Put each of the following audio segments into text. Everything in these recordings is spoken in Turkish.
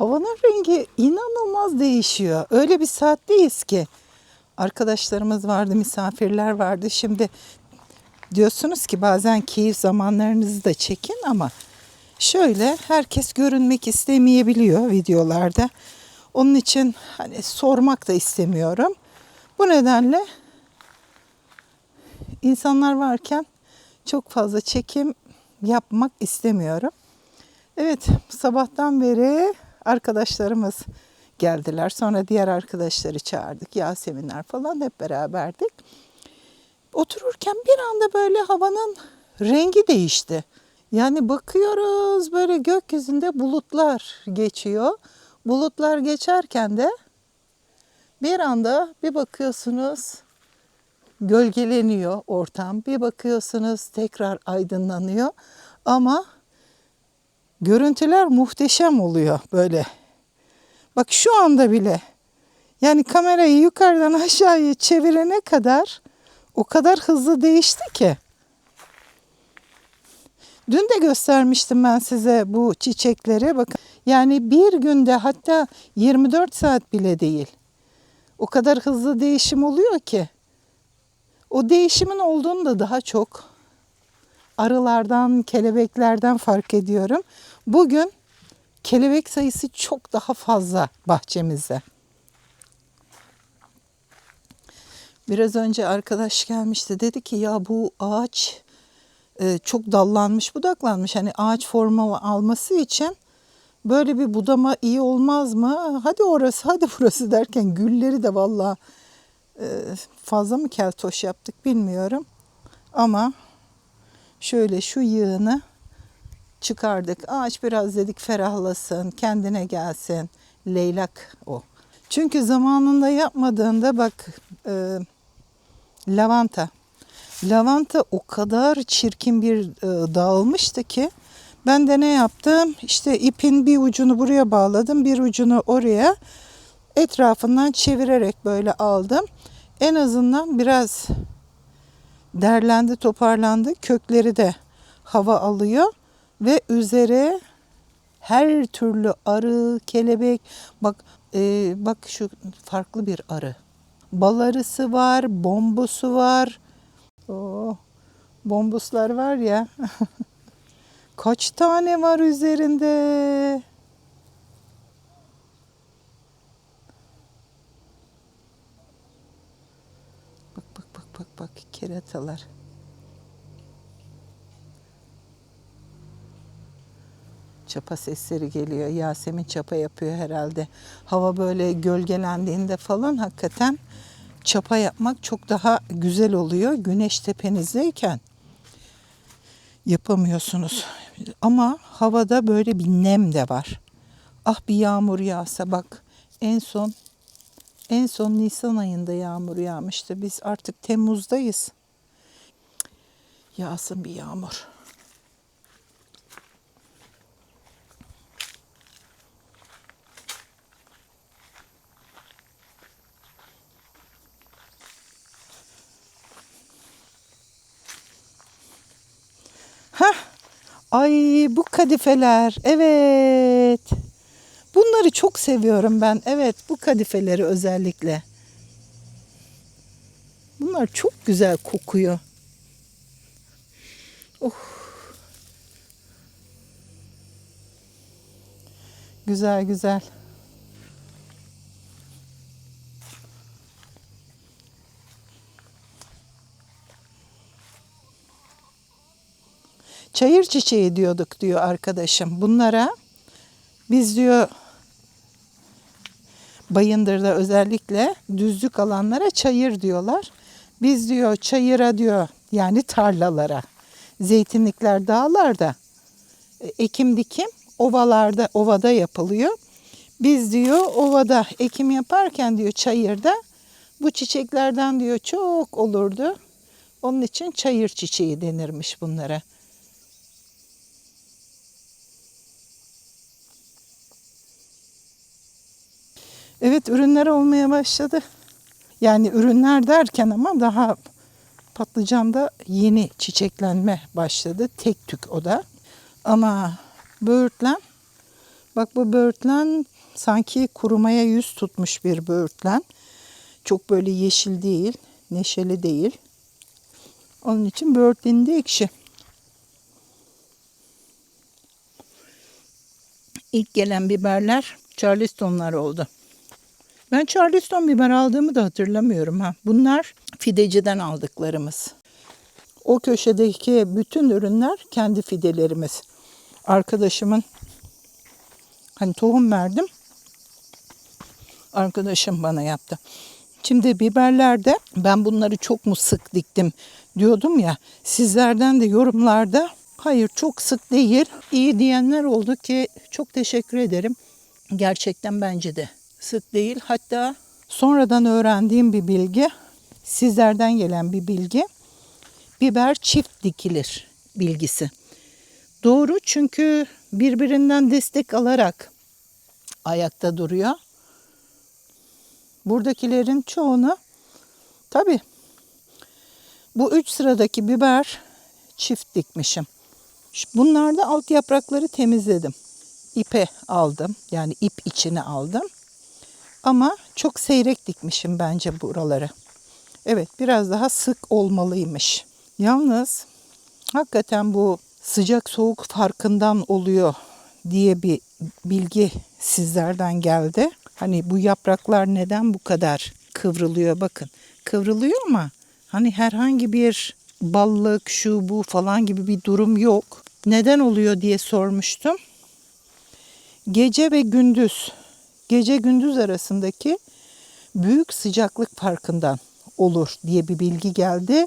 Havanın rengi inanılmaz değişiyor. Öyle bir saatteyiz ki. Arkadaşlarımız vardı, misafirler vardı. Şimdi diyorsunuz ki bazen keyif zamanlarınızı da çekin ama şöyle herkes görünmek istemeyebiliyor videolarda. Onun için hani sormak da istemiyorum. Bu nedenle insanlar varken çok fazla çekim yapmak istemiyorum. Evet, sabahtan beri arkadaşlarımız geldiler. Sonra diğer arkadaşları çağırdık. Yaseminler falan hep beraberdik. Otururken bir anda böyle havanın rengi değişti. Yani bakıyoruz böyle gökyüzünde bulutlar geçiyor. Bulutlar geçerken de bir anda bir bakıyorsunuz gölgeleniyor ortam. Bir bakıyorsunuz tekrar aydınlanıyor. Ama görüntüler muhteşem oluyor böyle. Bak şu anda bile yani kamerayı yukarıdan aşağıya çevirene kadar o kadar hızlı değişti ki. Dün de göstermiştim ben size bu çiçekleri. Bakın yani bir günde hatta 24 saat bile değil. O kadar hızlı değişim oluyor ki. O değişimin olduğunu da daha çok arılardan, kelebeklerden fark ediyorum. Bugün kelebek sayısı çok daha fazla bahçemizde. Biraz önce arkadaş gelmişti dedi ki ya bu ağaç e, çok dallanmış budaklanmış. Hani ağaç formu alması için böyle bir budama iyi olmaz mı? Hadi orası hadi burası derken gülleri de vallahi e, fazla mı keltoş yaptık bilmiyorum. Ama şöyle şu yığını çıkardık. Ağaç biraz dedik ferahlasın, kendine gelsin. Leylak o. Çünkü zamanında yapmadığında bak e, lavanta. Lavanta o kadar çirkin bir e, dağılmıştı ki ben de ne yaptım? İşte ipin bir ucunu buraya bağladım, bir ucunu oraya. Etrafından çevirerek böyle aldım. En azından biraz derlendi, toparlandı. Kökleri de hava alıyor ve üzeri her türlü arı, kelebek. Bak e, bak şu farklı bir arı. Bal arısı var, bombusu var. Oo, bombuslar var ya. Kaç tane var üzerinde? Bak bak bak bak bak keratalar. Çapa sesleri geliyor. Yasemin çapa yapıyor herhalde. Hava böyle gölgelendiğinde falan hakikaten çapa yapmak çok daha güzel oluyor. Güneş tepenizdeyken yapamıyorsunuz. Ama havada böyle bir nem de var. Ah bir yağmur yağsa bak en son en son Nisan ayında yağmur yağmıştı. Biz artık Temmuz'dayız. Yağsın bir yağmur. Hah. Ay bu kadifeler. Evet. Bunları çok seviyorum ben. Evet bu kadifeleri özellikle. Bunlar çok güzel kokuyor. Oh. Güzel güzel. Çayır çiçeği diyorduk diyor arkadaşım. Bunlara biz diyor Bayındır'da özellikle düzlük alanlara çayır diyorlar. Biz diyor çayıra diyor yani tarlalara, zeytinlikler dağlarda e, ekim dikim ovalarda ovada yapılıyor. Biz diyor ovada ekim yaparken diyor çayırda bu çiçeklerden diyor çok olurdu. Onun için çayır çiçeği denirmiş bunlara. Evet ürünler olmaya başladı. Yani ürünler derken ama daha patlıcanda yeni çiçeklenme başladı. Tek tük o da. Ama böğürtlen Bak bu böğürtlen sanki kurumaya yüz tutmuş bir böğürtlen. Çok böyle yeşil değil, neşeli değil. Onun için böğürtlenin de ekşi. İlk gelen biberler Charlestonlar oldu. Ben Charleston biber aldığımı da hatırlamıyorum ha. Bunlar fideciden aldıklarımız. O köşedeki bütün ürünler kendi fidelerimiz. Arkadaşımın hani tohum verdim. Arkadaşım bana yaptı. Şimdi biberlerde ben bunları çok mu sık diktim diyordum ya. Sizlerden de yorumlarda hayır çok sık değil iyi diyenler oldu ki çok teşekkür ederim. Gerçekten bence de sık değil. Hatta sonradan öğrendiğim bir bilgi sizlerden gelen bir bilgi biber çift dikilir bilgisi. Doğru çünkü birbirinden destek alarak ayakta duruyor. Buradakilerin çoğunu tabi bu üç sıradaki biber çift dikmişim. Bunlarda alt yaprakları temizledim. İpe aldım. Yani ip içine aldım. Ama çok seyrek dikmişim bence buraları. Evet biraz daha sık olmalıymış. Yalnız hakikaten bu sıcak soğuk farkından oluyor diye bir bilgi sizlerden geldi. Hani bu yapraklar neden bu kadar kıvrılıyor bakın. Kıvrılıyor ama hani herhangi bir ballık şu bu falan gibi bir durum yok. Neden oluyor diye sormuştum. Gece ve gündüz, gece gündüz arasındaki büyük sıcaklık farkından olur diye bir bilgi geldi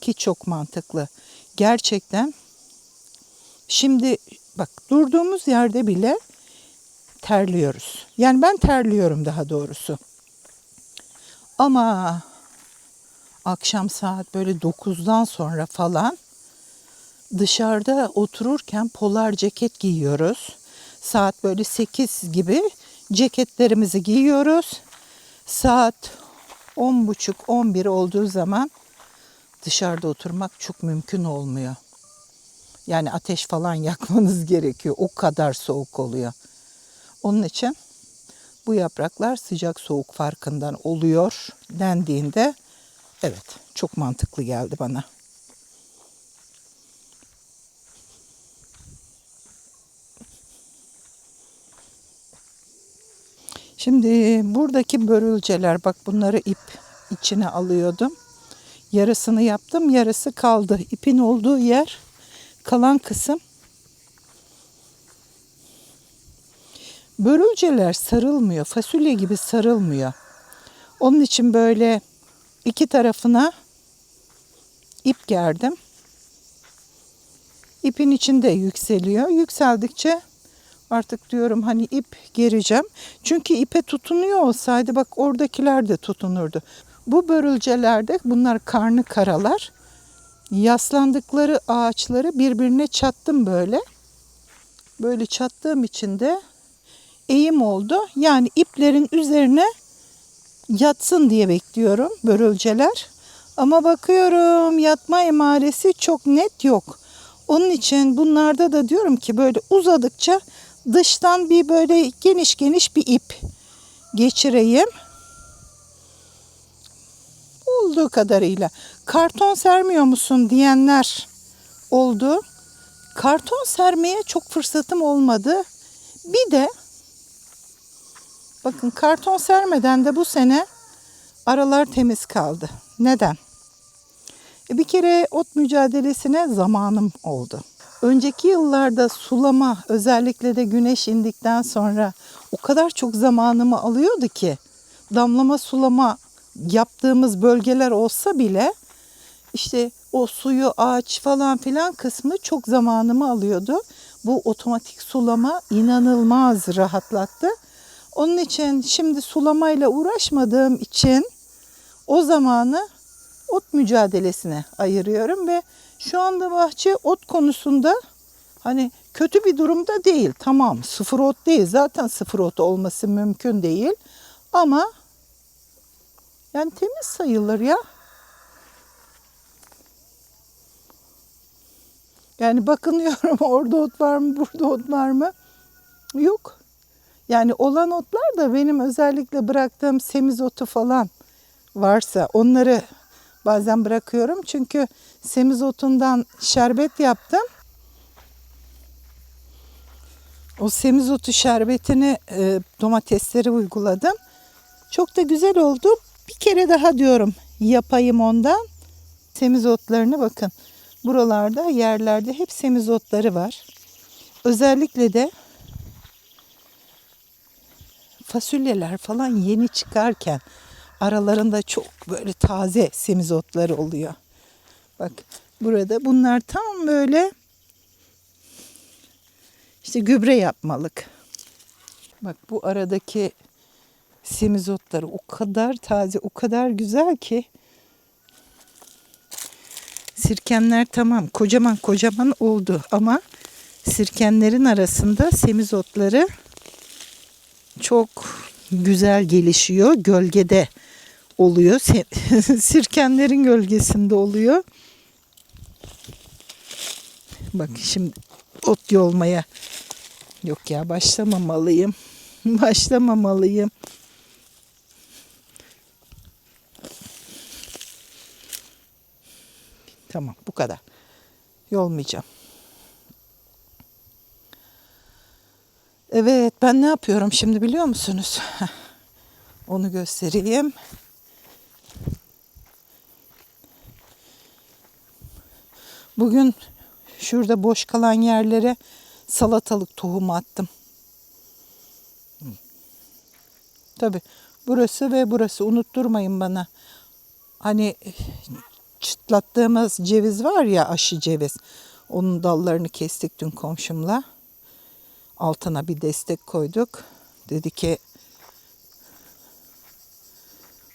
ki çok mantıklı. Gerçekten şimdi bak durduğumuz yerde bile terliyoruz. Yani ben terliyorum daha doğrusu. Ama akşam saat böyle 9'dan sonra falan dışarıda otururken polar ceket giyiyoruz. Saat böyle 8 gibi ceketlerimizi giyiyoruz. Saat 10.30-11 olduğu zaman dışarıda oturmak çok mümkün olmuyor. Yani ateş falan yakmanız gerekiyor. O kadar soğuk oluyor. Onun için bu yapraklar sıcak soğuk farkından oluyor dendiğinde evet çok mantıklı geldi bana. Şimdi buradaki börülceler bak bunları ip içine alıyordum. Yarısını yaptım, yarısı kaldı. İpin olduğu yer kalan kısım. Börülceler sarılmıyor. Fasulye gibi sarılmıyor. Onun için böyle iki tarafına ip gerdim. İpin içinde yükseliyor. Yükseldikçe artık diyorum hani ip gereceğim. Çünkü ipe tutunuyor olsaydı bak oradakiler de tutunurdu. Bu börülcelerde bunlar karnı karalar. Yaslandıkları ağaçları birbirine çattım böyle. Böyle çattığım için de eğim oldu. Yani iplerin üzerine yatsın diye bekliyorum börülceler. Ama bakıyorum yatma emaresi çok net yok. Onun için bunlarda da diyorum ki böyle uzadıkça dıştan bir böyle geniş geniş bir ip geçireyim. Olduğu kadarıyla. Karton sermiyor musun diyenler oldu. Karton sermeye çok fırsatım olmadı. Bir de bakın karton sermeden de bu sene aralar temiz kaldı. Neden? E bir kere ot mücadelesine zamanım oldu. Önceki yıllarda sulama özellikle de güneş indikten sonra o kadar çok zamanımı alıyordu ki damlama sulama yaptığımız bölgeler olsa bile işte o suyu ağaç falan filan kısmı çok zamanımı alıyordu. Bu otomatik sulama inanılmaz rahatlattı. Onun için şimdi sulamayla uğraşmadığım için o zamanı ot mücadelesine ayırıyorum ve şu anda bahçe ot konusunda hani kötü bir durumda değil. Tamam sıfır ot değil zaten sıfır ot olması mümkün değil. Ama yani temiz sayılır ya. Yani bakınıyorum orada ot var mı burada ot var mı? Yok. Yani olan otlar da benim özellikle bıraktığım semizotu falan varsa onları bazen bırakıyorum. Çünkü semizotundan şerbet yaptım. O semizotu şerbetini e, domateslere uyguladım. Çok da güzel oldu. Bir kere daha diyorum yapayım ondan. Semizotlarını bakın. Buralarda yerlerde hep semizotları var. Özellikle de fasulyeler falan yeni çıkarken aralarında çok böyle taze semizotları oluyor. Bak burada bunlar tam böyle işte gübre yapmalık. Bak bu aradaki semizotları o kadar taze, o kadar güzel ki. Sirkenler tamam kocaman kocaman oldu ama sirkenlerin arasında semizotları çok güzel gelişiyor. Gölgede oluyor. Sirkenlerin gölgesinde oluyor. Bak şimdi ot yolmaya yok ya başlamamalıyım. Başlamamalıyım. Tamam bu kadar. Yolmayacağım. Evet ben ne yapıyorum şimdi biliyor musunuz? Onu göstereyim. Bugün şurada boş kalan yerlere salatalık tohumu attım. Tabi burası ve burası unutturmayın bana. Hani çıtlattığımız ceviz var ya aşı ceviz. Onun dallarını kestik dün komşumla. Altına bir destek koyduk. Dedi ki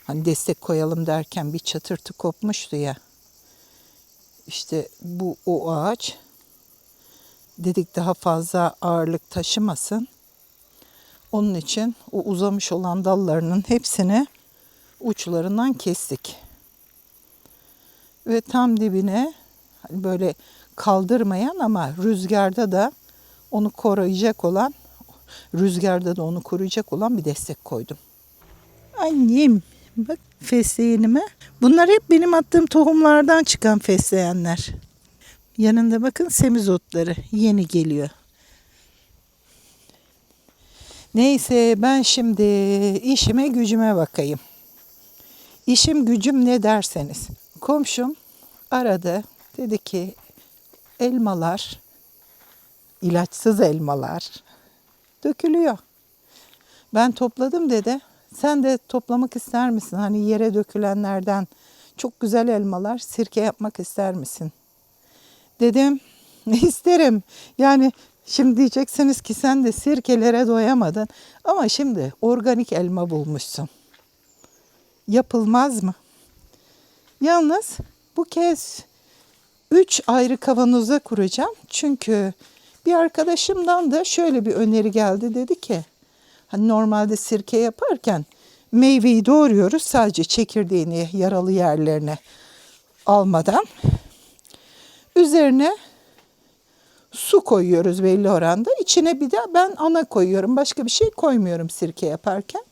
hani destek koyalım derken bir çatırtı kopmuştu ya. İşte bu o ağaç. Dedik daha fazla ağırlık taşımasın. Onun için o uzamış olan dallarının hepsini uçlarından kestik. Ve tam dibine hani böyle kaldırmayan ama rüzgarda da onu koruyacak olan, rüzgarda da onu koruyacak olan bir destek koydum. Annem bak fesleğenime. Bunlar hep benim attığım tohumlardan çıkan fesleğenler. Yanında bakın semizotları yeni geliyor. Neyse ben şimdi işime gücüme bakayım. İşim gücüm ne derseniz. Komşum aradı. Dedi ki elmalar, ilaçsız elmalar dökülüyor. Ben topladım dedi. Sen de toplamak ister misin? Hani yere dökülenlerden çok güzel elmalar sirke yapmak ister misin? Dedim isterim. Yani şimdi diyeceksiniz ki sen de sirkelere doyamadın. Ama şimdi organik elma bulmuşsun. Yapılmaz mı? Yalnız bu kez üç ayrı kavanoza kuracağım. Çünkü bir arkadaşımdan da şöyle bir öneri geldi. Dedi ki hani normalde sirke yaparken meyveyi doğruyoruz sadece çekirdeğini yaralı yerlerine almadan. Üzerine su koyuyoruz belli oranda. İçine bir de ben ana koyuyorum. Başka bir şey koymuyorum sirke yaparken.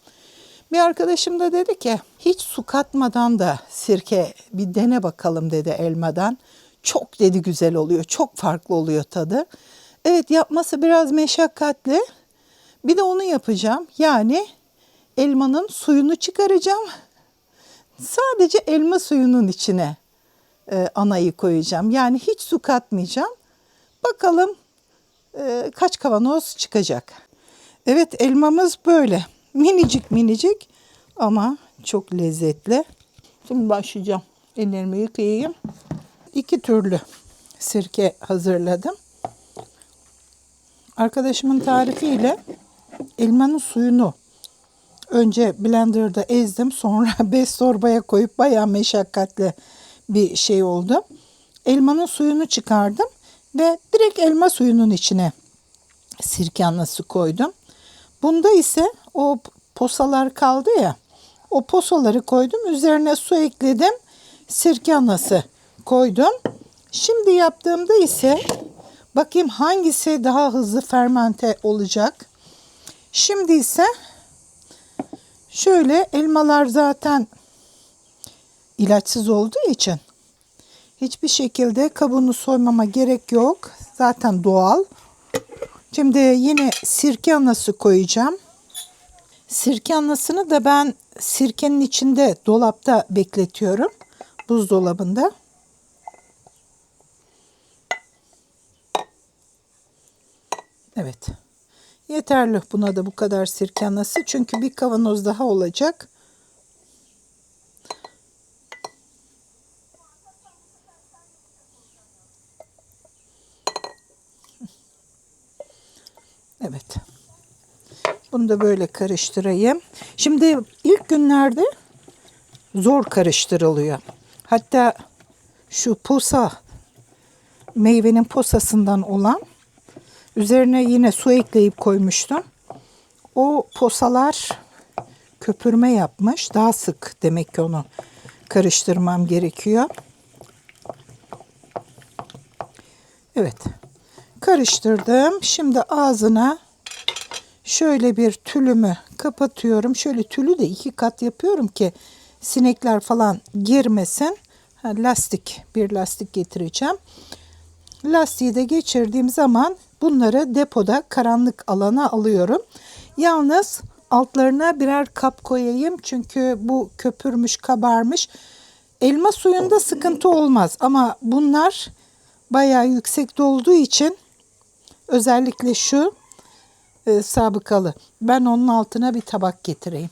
Bir arkadaşım da dedi ki hiç su katmadan da sirke bir dene bakalım dedi elmadan. Çok dedi güzel oluyor. Çok farklı oluyor tadı. Evet yapması biraz meşakkatli. Bir de onu yapacağım. Yani elmanın suyunu çıkaracağım. Sadece elma suyunun içine e, anayı koyacağım. Yani hiç su katmayacağım. Bakalım e, kaç kavanoz çıkacak. Evet elmamız böyle. Minicik minicik ama çok lezzetli. Şimdi başlayacağım. Ellerimi yıkayayım. İki türlü sirke hazırladım. Arkadaşımın tarifiyle elmanın suyunu önce blenderda ezdim. Sonra bez torbaya koyup bayağı meşakkatli bir şey oldu. Elmanın suyunu çıkardım ve direkt elma suyunun içine sirke anası koydum. Bunda ise o posalar kaldı ya. O posaları koydum. Üzerine su ekledim. Sirke anası koydum. Şimdi yaptığımda ise bakayım hangisi daha hızlı fermente olacak. Şimdi ise şöyle elmalar zaten ilaçsız olduğu için hiçbir şekilde kabuğunu soymama gerek yok. Zaten doğal. Şimdi yine sirke anası koyacağım. Sirke anasını da ben sirkenin içinde dolapta bekletiyorum. Buzdolabında. Evet. Yeterli buna da bu kadar sirke anası. Çünkü bir kavanoz daha olacak. Evet. Bunu da böyle karıştırayım. Şimdi ilk günlerde zor karıştırılıyor. Hatta şu posa meyvenin posasından olan üzerine yine su ekleyip koymuştum. O posalar köpürme yapmış. Daha sık demek ki onu karıştırmam gerekiyor. Evet. Karıştırdım. Şimdi ağzına şöyle bir tülümü kapatıyorum. Şöyle tülü de iki kat yapıyorum ki sinekler falan girmesin. Ha, lastik bir lastik getireceğim. Lastiği de geçirdiğim zaman bunları depoda karanlık alana alıyorum. Yalnız altlarına birer kap koyayım çünkü bu köpürmüş kabarmış. Elma suyunda sıkıntı olmaz ama bunlar bayağı yüksekte olduğu için özellikle şu e, sabıkalı. Ben onun altına bir tabak getireyim.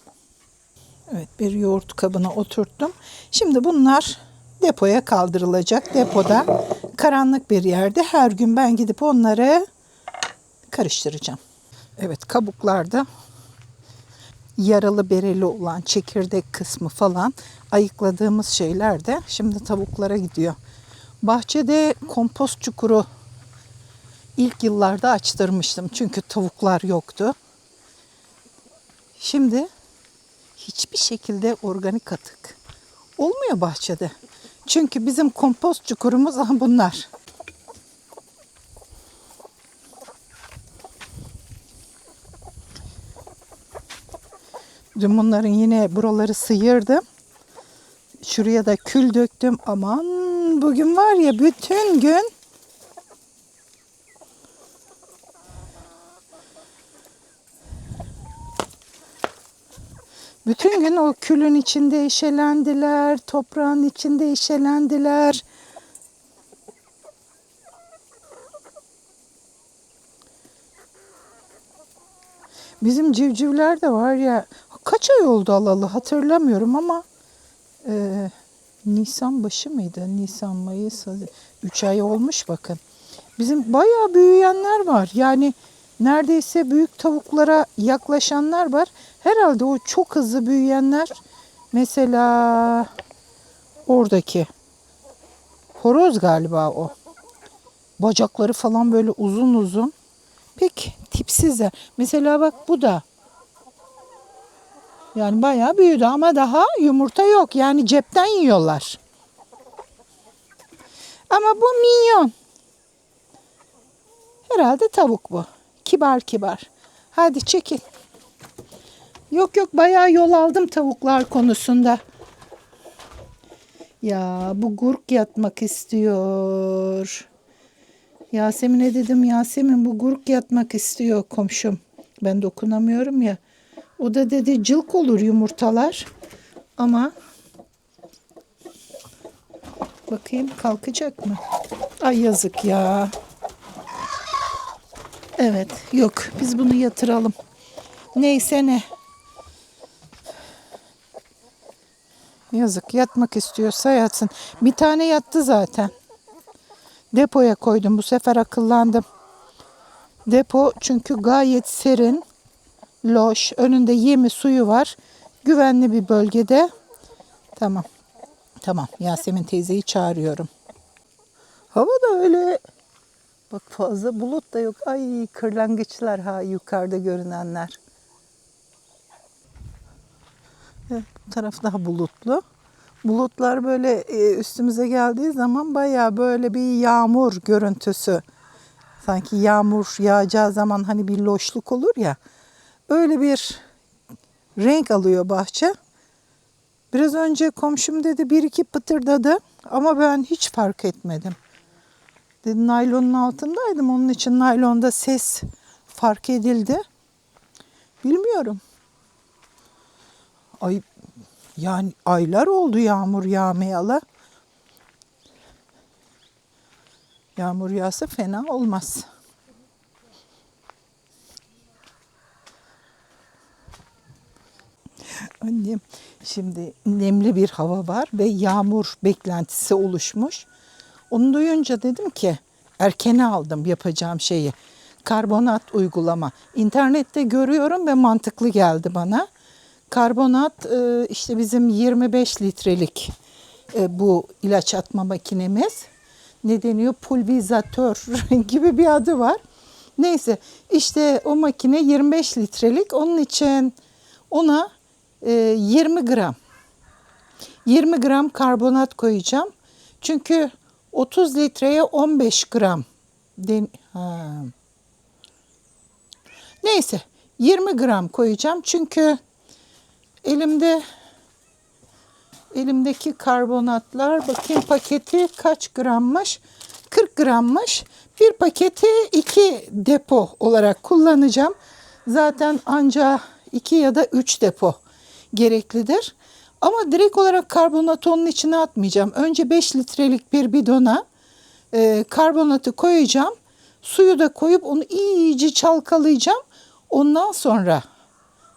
Evet bir yoğurt kabına oturttum. Şimdi bunlar depoya kaldırılacak. Depoda karanlık bir yerde her gün ben gidip onları karıştıracağım. Evet kabuklarda yaralı bereli olan çekirdek kısmı falan ayıkladığımız şeyler de şimdi tavuklara gidiyor. Bahçede kompost çukuru ilk yıllarda açtırmıştım çünkü tavuklar yoktu. Şimdi hiçbir şekilde organik atık olmuyor bahçede. Çünkü bizim kompost çukurumuz bunlar. Dün bunların yine buraları sıyırdım. Şuraya da kül döktüm. Aman bugün var ya bütün gün Bütün gün o külün içinde işelendiler, toprağın içinde işelendiler. Bizim civcivler de var ya kaç ay oldu alalı hatırlamıyorum ama e, Nisan başı mıydı? Nisan, Mayıs, 3 ay olmuş bakın. Bizim bayağı büyüyenler var. Yani neredeyse büyük tavuklara yaklaşanlar var. Herhalde o çok hızlı büyüyenler mesela oradaki horoz galiba o. Bacakları falan böyle uzun uzun. Pek tipsizler. Mesela bak bu da yani bayağı büyüdü ama daha yumurta yok. Yani cepten yiyorlar. Ama bu minyon. Herhalde tavuk bu. Kibar kibar. Hadi çekil. Yok yok bayağı yol aldım tavuklar konusunda. Ya bu gurk yatmak istiyor. Yasemin'e dedim Yasemin bu gurk yatmak istiyor komşum. Ben dokunamıyorum ya. O da dedi cılk olur yumurtalar. Ama bakayım kalkacak mı? Ay yazık ya. Evet yok biz bunu yatıralım. Neyse ne. Yazık yatmak istiyorsa yatsın. Bir tane yattı zaten. Depoya koydum bu sefer akıllandım. Depo çünkü gayet serin, loş, önünde yemi suyu var. Güvenli bir bölgede. Tamam. Tamam Yasemin teyzeyi çağırıyorum. Hava da öyle bak fazla bulut da yok. Ay kırlangıçlar ha yukarıda görünenler. Evet, bu taraf daha bulutlu. Bulutlar böyle e, üstümüze geldiği zaman baya böyle bir yağmur görüntüsü. Sanki yağmur yağacağı zaman hani bir loşluk olur ya. Öyle bir renk alıyor bahçe. Biraz önce komşum dedi bir iki pıtırdadı ama ben hiç fark etmedim. Dedi naylonun altındaydım onun için naylonda ses fark edildi. Bilmiyorum. Ay yani aylar oldu yağmur yağmayalı. Yağmur yağsa fena olmaz. Annem şimdi nemli bir hava var ve yağmur beklentisi oluşmuş. Onu duyunca dedim ki erkene aldım yapacağım şeyi. Karbonat uygulama. İnternette görüyorum ve mantıklı geldi bana. Karbonat e, işte bizim 25 litrelik e, bu ilaç atma makinemiz. Ne deniyor? Pulvizatör gibi bir adı var. Neyse işte o makine 25 litrelik. Onun için ona 20 gram 20 gram karbonat koyacağım. Çünkü 30 litreye 15 gram. Den ha. Neyse 20 gram koyacağım. Çünkü elimde elimdeki karbonatlar bakayım paketi kaç grammış? 40 grammış. Bir paketi iki depo olarak kullanacağım. Zaten anca iki ya da üç depo gereklidir. Ama direkt olarak karbonatı onun içine atmayacağım. Önce 5 litrelik bir bidona e, karbonatı koyacağım. Suyu da koyup onu iyice çalkalayacağım. Ondan sonra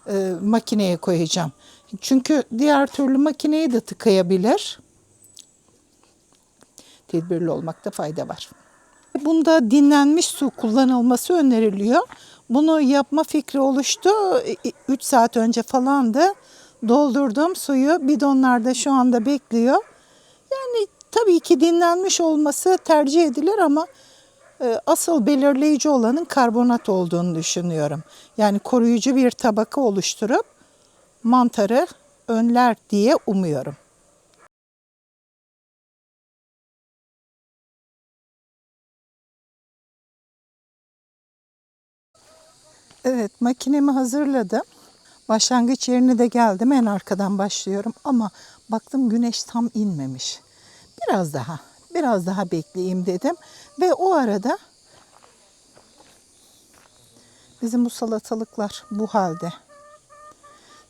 e, makineye koyacağım. Çünkü diğer türlü makineyi de tıkayabilir. Tedbirli olmakta fayda var. Bunda dinlenmiş su kullanılması öneriliyor. Bunu yapma fikri oluştu. 3 saat önce falandı. Doldurdum suyu. Bidonlarda şu anda bekliyor. Yani tabii ki dinlenmiş olması tercih edilir ama e, asıl belirleyici olanın karbonat olduğunu düşünüyorum. Yani koruyucu bir tabaka oluşturup mantarı önler diye umuyorum. Evet makinemi hazırladım. Başlangıç yerine de geldim. En arkadan başlıyorum ama baktım güneş tam inmemiş. Biraz daha, biraz daha bekleyeyim dedim. Ve o arada bizim bu salatalıklar bu halde.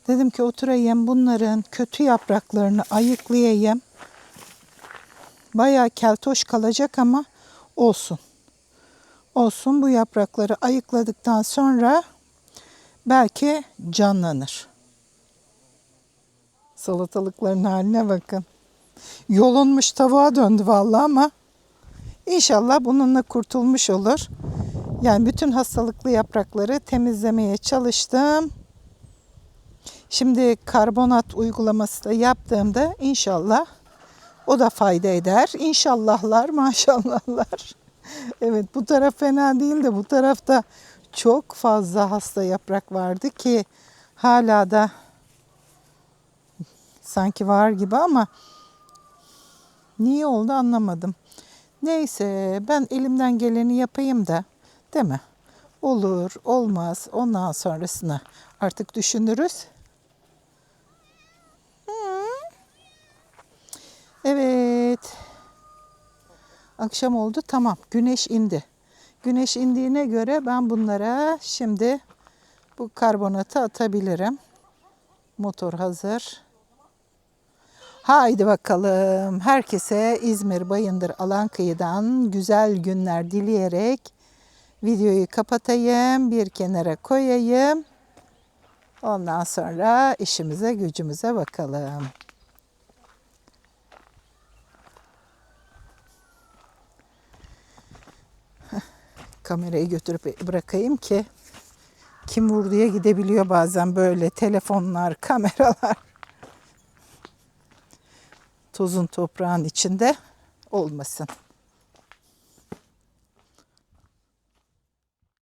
Dedim ki oturayım bunların kötü yapraklarını ayıklayayım. Bayağı keltoş kalacak ama olsun. Olsun bu yaprakları ayıkladıktan sonra belki canlanır. Salatalıkların haline bakın. Yolunmuş tavuğa döndü vallahi ama inşallah bununla kurtulmuş olur. Yani bütün hastalıklı yaprakları temizlemeye çalıştım. Şimdi karbonat uygulaması da yaptığımda inşallah o da fayda eder. İnşallahlar, maşallahlar. evet bu taraf fena değil de bu tarafta çok fazla hasta yaprak vardı ki hala da sanki var gibi ama niye oldu anlamadım. Neyse ben elimden geleni yapayım da değil mi? Olur, olmaz. Ondan sonrasını artık düşünürüz. Evet. Akşam oldu. Tamam. Güneş indi. Güneş indiğine göre ben bunlara şimdi bu karbonatı atabilirim. Motor hazır. Haydi bakalım. Herkese İzmir Bayındır Alankıyı'dan güzel günler dileyerek videoyu kapatayım. Bir kenara koyayım. Ondan sonra işimize gücümüze bakalım. Kamerayı götürüp bırakayım ki kim vurduya gidebiliyor bazen böyle telefonlar, kameralar. Tozun toprağın içinde olmasın.